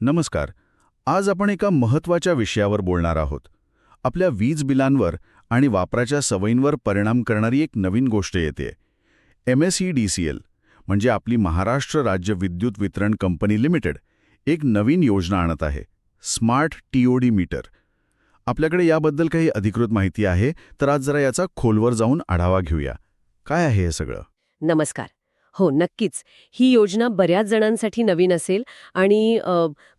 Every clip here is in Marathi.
नमस्कार. आज आपण एका महत्त्वाच्या विषयावर बोलणार आहोत. आपल्या वीज बिलांवर आणि वापराच्या सवयींवर परिणाम करणारी एक नवीन गोष्ट येते. M S E D C L म्हणजे आपली महाराष्ट्र राज्य विद्युत वितरण कंपनी लिमिटेड एक नवीन योजना आणत आहे. Smart TOD meter. आपल्याकडे याबद्दल काही अधिकृत माहिती आहे तर आज जरा याचा खोलवर जाऊन आढावा घेऊया. काय आहे हे सगळं? नमस्कार. हो नक्कीच. ही योजना बऱ्याच जणांसाठी नवीन असेल आणि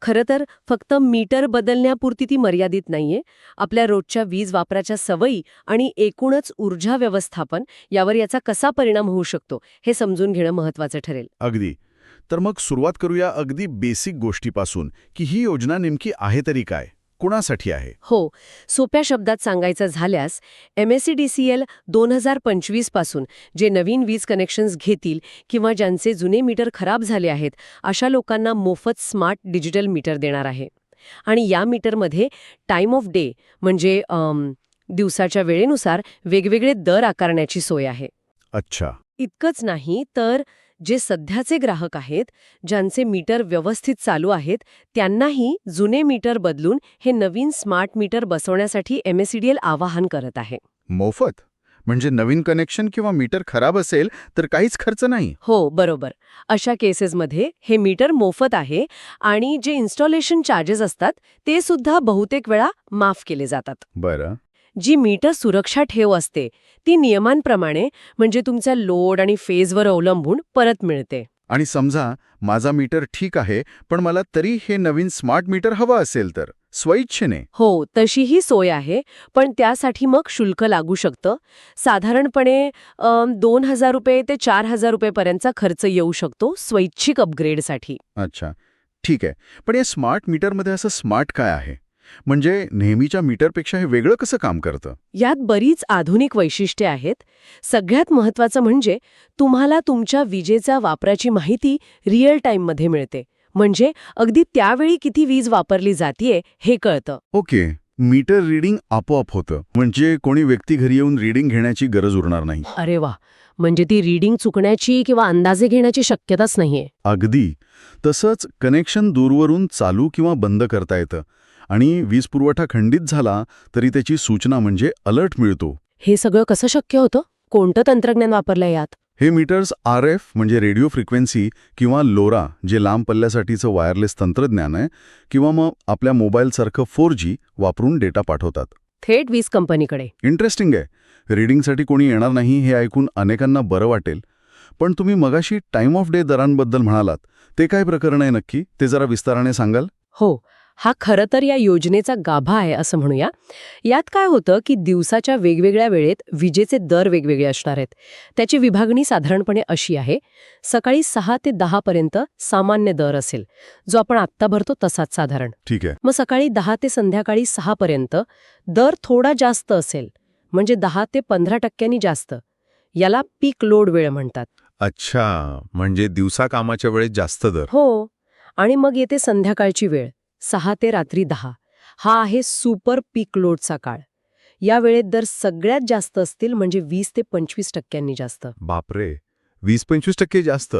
खरं तर फक्त मीटर बदलण्यापुरती ती मर्यादित नाहीये. आपल्या रोजच्या वीज वापराच्या सवयी आणि एकूणच ऊर्जा व्यवस्थापन यावर याचा कसा परिणाम होऊ शकतो हे समजून घेणं महत्वाचं ठरेल. अगदी. तर मग सुरुवात करूया अगदी बेसिक गोष्टीपासून की ही योजना नेमकी आहे तरी काय? कुणासाठी आहे? हो सोप्या शब्दात सांगायचं झाल्यास M S C D C L दोन हजार पंचवीसपासून जे नवीन वीज कनेक्शन्स घेतील किंवा ज्यांचे जुने मीटर खराब झाले आहेत अशा लोकांना मोफत स्मार्ट डिजिटल मीटर देणार आहे. आणि या मीटरमध्ये टाइम ऑफ डे म्हणजे दिवसाच्या वेळेनुसार वेगवेगळे दर आकारण्याची सोय आहे. अच्छा. इतकंच नाही तर जे सध्याचे ग्राहक आहेत ज्यांचे मीटर व्यवस्थित चालू आहेत त्यांनाही जुने मीटर बदलून हे नवीन स्मार्ट मीटर बसवण्यासाठी एमएससीडीएल आवाहन करत आहे. मोफत? म्हणजे नवीन कनेक्शन किंवा मीटर खराब असेल तर काहीच खर्च नाही? हो बरोबर. अशा केसेसमध्ये हे मीटर मोफत आहे आणि जे इन्स्टॉलेशन चार्जेस असतात ते सुद्धा बहुतेक वेळा माफ केले जातात. बरं. जी मीटर सुरक्षा ठेव असते ती नियमांप्रमाणे म्हणजे तुमच्या लोड आणि फेजवर अवलंबून परत मिळते. आणि समजा माझा मीटर ठीक आहे पण मला तरी हे नवीन स्मार्ट मीटर हवं असेल तर स्वइच्छेने. हो तशीही सोय आहे पण त्यासाठी मग शुल्क लागू शकतं. साधारणपणे दोन हजार रुपये ते चार हजार रुपयेपर्यंतचा खर्च येऊ शकतो स्वैच्छिक अपग्रेडसाठी अच्छा ठीक आहे. पण या स्मार्ट मीटरमध्ये असं स्मार्ट काय आहे? म्हणजे नेहमीच्या मीटरपेक्षा हे वेगळं कसं काम करतं? यात बरीच आधुनिक वैशिष्ट्ये आहेत. सगळ्यात महत्वाचं म्हणजे तुम्हाला तुमच्या विजेच्या वापराची माहिती रिअल टाईममध्ये मिळते. म्हणजे अगदी त्यावेळी किती वीज वापरली जातीये हे कळतं. ओके. मीटर रीडिंग आपोआप होतं. म्हणजे कोणी व्यक्ती घरी येऊन रीडिंग घेण्याची गरज उरणार नाही. अरे वा. म्हणजे ती रीडिंग चुकण्याची किंवा अंदाजे घेण्याची शक्यताच नाहीये. अगदी. तसंच कनेक्शन दूरवरून चालू किंवा बंद करता येतं. आणि वीज पुरवठा खंडित झाला तरी त्याची सूचना म्हणजे अलर्ट मिळतो. हे सगळं कसं शक्य होतं? कोणतं तंत्रज्ञान वापरलंय यात? हे मीटर्स आर एफ म्हणजे रेडिओ फ्रिक्वेन्सी किंवा लोरा जे लांब पल्ल्यासाठीचं वायरलेस तंत्रज्ञान आहे किंवा मग आपल्या मोबाईलसारखं फोर जी वापरून डेटा पाठवतात. थेट वीज कंपनीकडे. इंटरेस्टिंग आहे. रीडिंगसाठी कोणी येणार नाही हे ऐकून अनेकांना बरं वाटेल. पण तुम्ही मगाशी टाइम ऑफ डे दरांबद्दल म्हणालात. ते काय प्रकरण आहे नक्की? ते जरा विस्ताराने सांगाल? हो. हा खरं तर या योजनेचा गाभा आहे असं म्हणूया. यात काय होतं की दिवसाच्या वेगवेगळ्या वेळेत विजेचे दर वेगवेगळे असणार आहेत. त्याची विभागणी साधारणपणे अशी आहे. सकाळी सहा ते दहा पर्यंत सामान्य दर असेल. जो आपण आत्ता भरतो तसाच साधारण. ठीक आहे. मग सकाळी दहा ते संध्याकाळी सहा पर्यंत दर थोडा जास्त असेल. म्हणजे दहा ते पंधरा टक्क्यांनी जास्त. याला पीक लोड वेळ म्हणतात. अच्छा. म्हणजे दिवसा कामाच्या वेळेत जास्त दर. हो. आणि मग येते संध्याकाळची वेळ. सहा ते रात्री दहा. हा आहे सुपर पीक लोडचा काळ. या वेळेत दर सगळ्यात जास्त असतील म्हणजे वीस ते पंचवीस टक्क्यांनी जास्त. बापरे! वीस पंचवीस टक्के जास्त.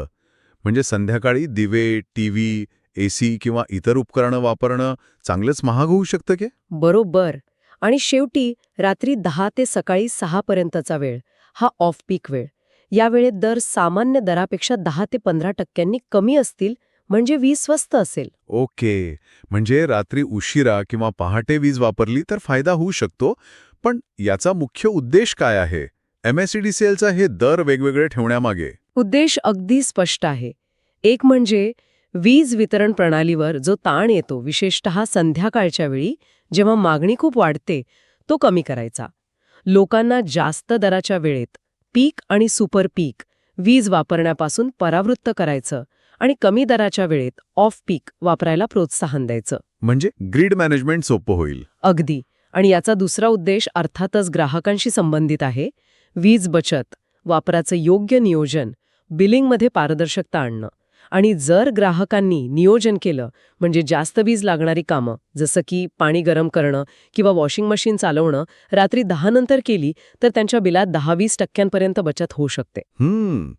म्हणजे संध्याकाळी दिवे टीव्ही एसी किंवा इतर उपकरणं वापरणं चांगलंच महाग होऊ शकतं के? बरोबर. आणि शेवटी रात्री दहा ते सकाळी सहा पर्यंतचा वेळ हा ऑफ पीक वेळ. या वेळेत दर सामान्य दरापेक्षा दहा ते पंधरा टक्क्यांनी कमी असतील म्हणजे वीज स्वस्त असेल. ओके. म्हणजे रात्री उशिरा किंवा पहाटे वीज वापरली तर फायदा होऊ शकतो पण याचा मुख्य उद्देश काय आहे? एमएससीडीसीएलचा हे दर वेगवेगळे ठेवण्यामागे. उद्देश अगदी स्पष्ट आहे. एक म्हणजे वीज वितरण प्रणालीवर जो ताण येतो विशेषतः संध्याकाळच्या वेळी जेव्हा मागणी खूप वाढते तो कमी करायचा. लोकांना जास्त दराच्या वेळेत पीक आणि सुपर पीक वीज वापरण्यापासून परावृत्त करायचं. आणि कमी दराच्या वेळेत ऑफ पीक वापरायला प्रोत्साहन द्यायचं. म्हणजे ग्रीड मॅनेजमेंट सोपं होईल. अगदी. आणि याचा दुसरा उद्देश अर्थातच ग्राहकांशी संबंधित आहे. वीज बचत वापराचं योग्य नियोजन बिलिंगमध्ये पारदर्शकता आणणं. आणि जर ग्राहकांनी नियोजन केलं म्हणजे जास्त वीज लागणारी कामं जसं की पाणी गरम करणं किंवा वॉशिंग मशीन चालवणं रात्री दहा नंतर केली तर त्यांच्या बिलात दहा वीस टक्क्यांपर्यंत बचत होऊ शकते. हम्म.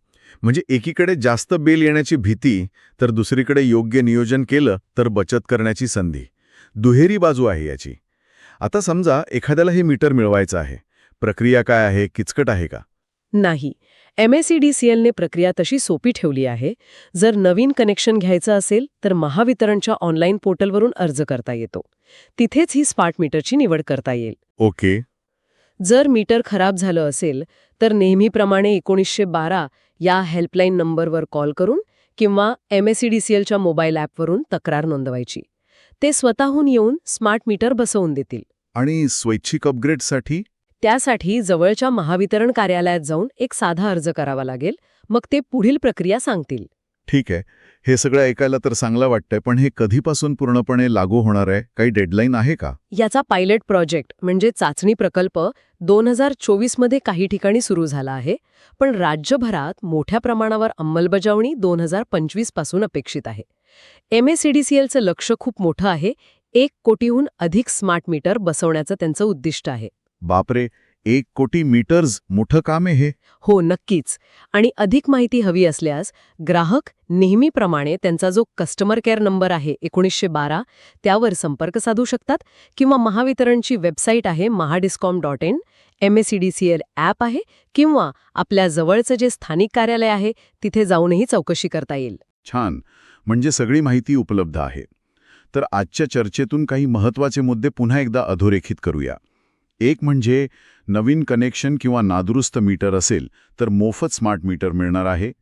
म्हणजे एकीकडे जास्त बिल येण्याची भीती तर दुसरीकडे योग्य नियोजन केलं तर बचत करण्याची संधी. दुहेरी बाजू आहे याची. आता समजा एखाद्याला हे मीटर मिळवायचं आहे. प्रक्रिया काय आहे? किचकट आहे का? नाही. एमएसईडीसीएलने प्रक्रिया तशी सोपी ठेवली आहे. जर नवीन कनेक्शन घ्यायचं असेल तर महावितरणच्या ऑनलाईन पोर्टलवरून अर्ज करता येतो. तिथेच ही स्मार्ट मीटरची निवड करता येईल. ओके. जर मीटर खराब झालं असेल तर नेहमीप्रमाणे एकोणीसशे बारा या हेल्पलाईन नंबरवर कॉल करून किंवा एमएसईडीसीएलच्या मोबाईल ॲपवरून तक्रार नोंदवायची. ते स्वतःहून येऊन स्मार्ट मीटर बसवून देतील. आणि स्वैच्छिक अपग्रेडसाठी त्यासाठी जवळच्या महावितरण कार्यालयात जाऊन एक साधा अर्ज करावा लागेल मग ते पुढील प्रक्रिया सांगतील. ठीक आहे. हे सगळं ऐकायला तर चांगलं वाटतंय पण हे कधीपासून पूर्णपणे लागू होणार आहे? काही डेडलाईन आहे का? याचा पायलट प्रोजेक्ट म्हणजे चाचणी प्रकल्प दोन हजार चोवीसमध्ये काही ठिकाणी सुरू झाला आहे पण राज्यभरात मोठ्या प्रमाणावर अंमलबजावणी दोन हजार पंचवीसपासून अपेक्षित आहे. एमएसईडीसीएलचं लक्ष खूप मोठं आहे एक कोटीहून अधिक स्मार्ट मीटर बसवण्याचं त्यांचं उद्दिष्ट आहे. बापरे! एक कोटी मीटर्स मोठं काम आहे हे? हो नक्कीच. आणि अधिक माहिती हवी असल्यास ग्राहक नेहमीप्रमाणे त्यांचा जो कस्टमर केअर नंबर आहे एकोणीसशे बारा त्यावर संपर्क साधू शकतात किंवा महावितरणची वेबसाईट आहे Mahadiscom dot in M S C D C L app आहे किंवा आपल्या जवळचं जे स्थानिक कार्यालय आहे तिथे जाऊनही चौकशी करता येईल. छान. म्हणजे सगळी माहिती उपलब्ध आहे. तर आजच्या चर्चेतून काही महत्त्वाचे मुद्दे पुन्हा एकदा अधोरेखित करूया. एक म्हणजे नवीन कनेक्शन किंवा नादुरुस्त मीटर असेल तर मोफत स्मार्ट मीटर मिळणार आहे.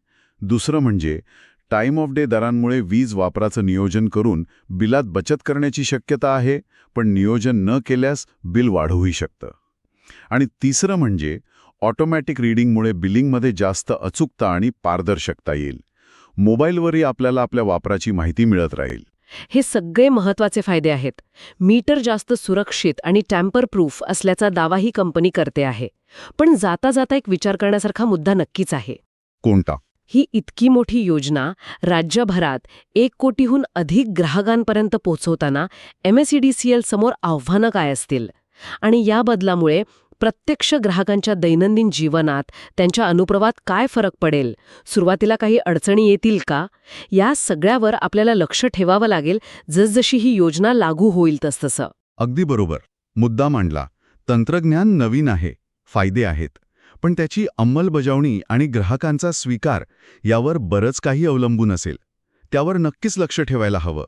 दुसरं म्हणजे टाईम ऑफ डे दरांमुळे वीज वापराचं नियोजन करून बिलात बचत करण्याची शक्यता आहे पण नियोजन न केल्यास बिल वाढूही शकतं. आणि तिसरं म्हणजे ऑटोमॅटिक रीडिंगमुळे बिलिंगमध्ये जास्त अचूकता आणि पारदर्शकता येईल. मोबाईलवरही आपल्याला आपल्या वापराची माहिती मिळत राहील. हे सगळे महत्त्वाचे फायदे आहेत. मीटर जास्त सुरक्षित आणि टॅम्पर प्रूफ असल्याचा दावा ही कंपनी करते आहे. पण जाता जाता एक विचार करण्यासारखा मुद्दा नक्कीच आहे. कोणता? ही इतकी मोठी योजना राज्यभरात एक कोटीहून अधिक ग्राहकांपर्यंत पोहोचवताना एमएसईडीसीएल समोर आव्हानं काय असतील? आणि या बदलामुळे प्रत्यक्ष ग्राहकांच्या दैनंदिन जीवनात त्यांच्या अनुप्रवात काय फरक पडेल? सुरुवातीला काही अडचणी येतील का? या सगळ्यावर आपल्याला लक्ष ठेवावं लागेल जसजशी ही योजना लागू होईल तसतसं. अगदी बरोबर. मुद्दा मांडला. तंत्रज्ञान नवीन आहे. फायदे आहेत. पण त्याची अंमलबजावणी आणि ग्राहकांचा स्वीकार यावर बरंच काही अवलंबून असेल. त्यावर नक्कीच लक्ष ठेवायला हवं.